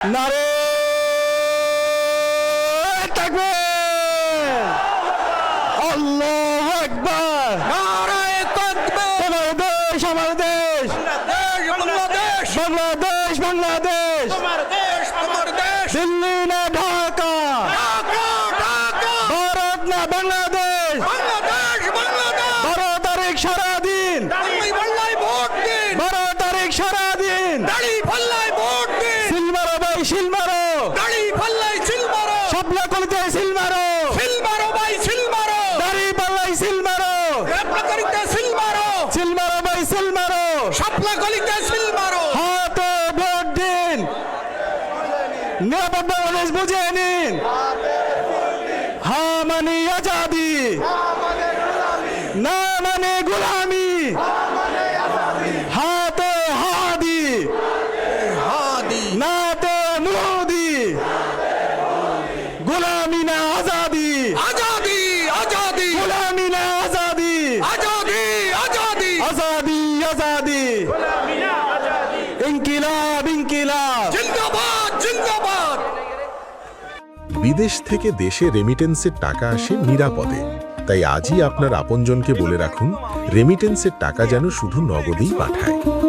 নারে তাকবীর আল্লাহু আকবার। নারায়ে তাকবীর আমার দেশ আমার দেশ বাংলাদেশ বাংলাদেশ। বাংলাদেশ দেশ দেশ। দিল্লি না ঢাকা? ঢাকা ঢাকা। ভারত না বাংলাদেশ? বাংলাদেশ বারো তারিখ সারাদিন দাড়ি পাল্লায় ভোট দিন বারো তারিখ সারাদিন দাড়ি পাল্লায় ভোট দিন সিলমারো ভাই সিলমারো দাড়ি পাল্লায় সিল মারো। স্বপ্ন কলিতে সিলমারো সিল মারো ভাই সিল মারো। দাড়ি পাল্লাই সিলমারো রেপ্লাকারিতে সিল মারো। সিলমারো ভাই সিলমারো শাপলা গলিতে সিল মারো। হাতে ভোট দিন। নিরাপদ বাংলাদেশ বুঝে নিন। হা মানে আজাদি। না মানে গোলামি। গোলামি না আজাদি। আজাদি আজাদি। গোলামি না আজাদি আজাদি। আজাদি আজাদি। আজাদি। ইনকিলাব ইনকিলাব। জিন্দাবাদ জিন্দাবাদ। বিদেশ থেকে দেশে রেমিটেন্সের টাকা আসে নিরাপদে। তাই আজই আপনার আপনজনকে বলে রাখুন রেমিটেন্সের টাকা যেন শুধু নগদেই পাঠায়।